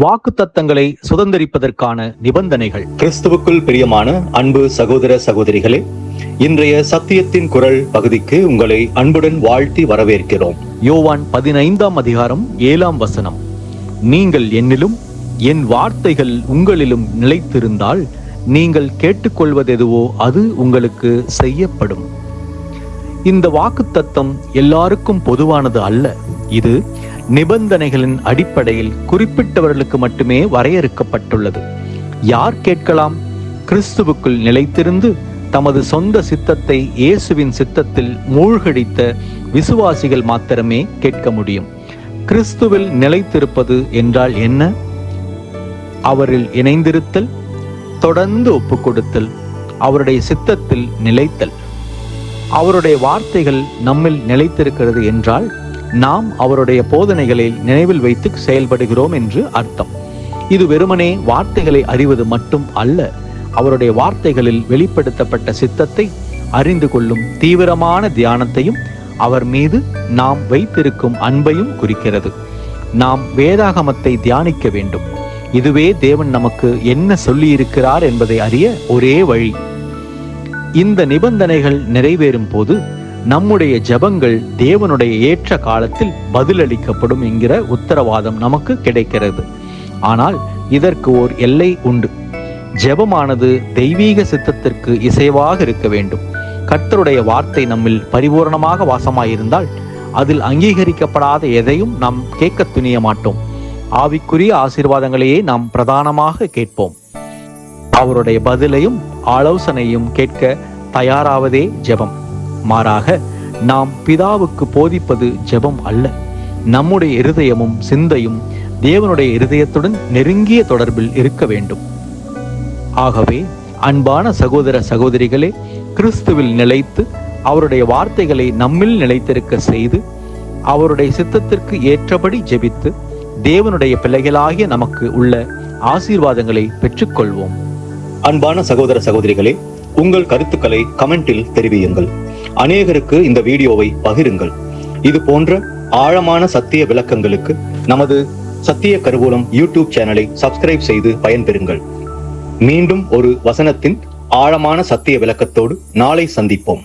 வாக்குத்தத்தங்களை சுதந்தரிப்பதற்கான நிபந்தனைகள். கிறிஸ்துவுக்குள் பிரியமான அன்பு சகோதர சகோதரிகளே இன்றைய சத்தியத்தின் குரல் பகுதிக்கு உங்களை அன்புடன் வாழ்த்தி வரவேற்கிறோம். யோவான் பதினைந்தாம் அதிகாரம் ஏழாம் வசனம். நீங்கள் என்னிலும் என் வார்த்தைகள் உங்களிலும் நிலைத்திருந்தால் நீங்கள் கேட்டுக்கொள்வதெதுவோ அது உங்களுக்கு செய்யப்படும். இந்த வாக்குத்தத்தம் எல்லாருக்கும் பொதுவானது அல்ல. இது நிபந்தனைகளின் அடிப்படையில் குறிப்பிட்டவர்களுக்கு மட்டுமே வரையறுக்கப்பட்டுள்ளது. யார் கேட்கலாம்? கிறிஸ்துவுக்குள் நிலைத்திருந்து தமது சொந்த சித்தத்தை இயேசுவின் சித்தத்தில் மூழ்கடித்த விசுவாசிகள் மாத்திரமே கேட்க முடியும். கிறிஸ்துவில் நிலைத்திருப்பது என்றால் என்ன? அவரில் இணைந்திருத்தல் தொடர்ந்து ஒப்புக்கொடுத்தல் அவருடைய சித்தத்தில் நிலைத்தல். அவருடைய வார்த்தைகள் நம்மில் நிலைத்திருக்கிறது என்றால் நாம் அவருடைய போதனைகளை நினைவில் வைத்து செயல்படுகிறோம் என்று அர்த்தம். இது வெறுமனே வார்த்தைகளை அறிவது மட்டும் அல்ல அவருடைய வார்த்தைகளில் வெளிப்படுத்தப்பட்ட சித்தத்தை அறிந்து கொள்ளும் தீவிரமான தியானத்தையும் அவர் மீது நாம் வைத்திருக்கும் அன்பையும் குறிக்கிறது. நாம் வேதாகமத்தை தியானிக்க வேண்டும். இதுவே தேவன் நமக்கு என்ன சொல்லியிருக்கிறார் என்பதை அறிய ஒரே வழி. இந்த நிபந்தனைகள் நிறைவேறும் போது நம்முடைய ஜெபங்கள் தேவனுடைய ஏற்ற காலத்தில் பதிலளிக்கப்படும் என்கிற உத்தரவாதம் நமக்கு கிடைக்கிறது. ஆனால் இதற்கு ஓர் எல்லை உண்டு. ஜெபமானது தெய்வீக சித்தத்திற்கு இசைவாக இருக்க வேண்டும். கர்த்தருடைய வார்த்தை நம்மில் பரிபூரணமாக வாசமாயிருந்தால் அதில் அங்கீகரிக்கப்படாத எதையும் நாம் கேட்க துணிய மாட்டோம். ஆவிக்குரிய ஆசீர்வாதங்களையே நாம் பிரதானமாக கேட்போம். அவருடைய பதிலையும் ஆலோசனையும் கேட்க தயாராவதே ஜெபம். மாறாக நாம் பிதாவுக்கு போதிப்பது ஜெபம் அல்ல. நம்முடைய இருதயமும் சிந்தையும் தேவனுடைய இருதயத்துடன் நெருங்கிய தொடர்பில் இருக்க வேண்டும். ஆகவே அன்பான சகோதர சகோதரிகளே கிறிஸ்துவில் நிலைத்து அவருடைய வார்த்தைகளை நம்மில் நிலைத்திருக்க செய்து அவருடைய சித்தத்திற்கு ஏற்றபடி ஜெபித்து தேவனுடைய பிள்ளைகளாகிய நமக்கு உள்ள ஆசீர்வாதங்களை பெற்றுக்கொள்வோம். அன்பான சகோதர சகோதரிகளே உங்கள் கருத்துக்களை கமெண்டில் தெரிவியுங்கள். அநேகருக்கு இந்த வீடியோவை பகிருங்கள். இது போன்ற ஆழமான சத்திய விளக்கங்களுக்கு நமது சத்திய கருவூலம் யூடியூப் சேனலை சப்ஸ்கிரைப் செய்து பயன்பெறுங்கள். மீண்டும் ஒரு வசனத்தின் ஆழமான சத்திய விளக்கத்தோடு நாளை சந்திப்போம்.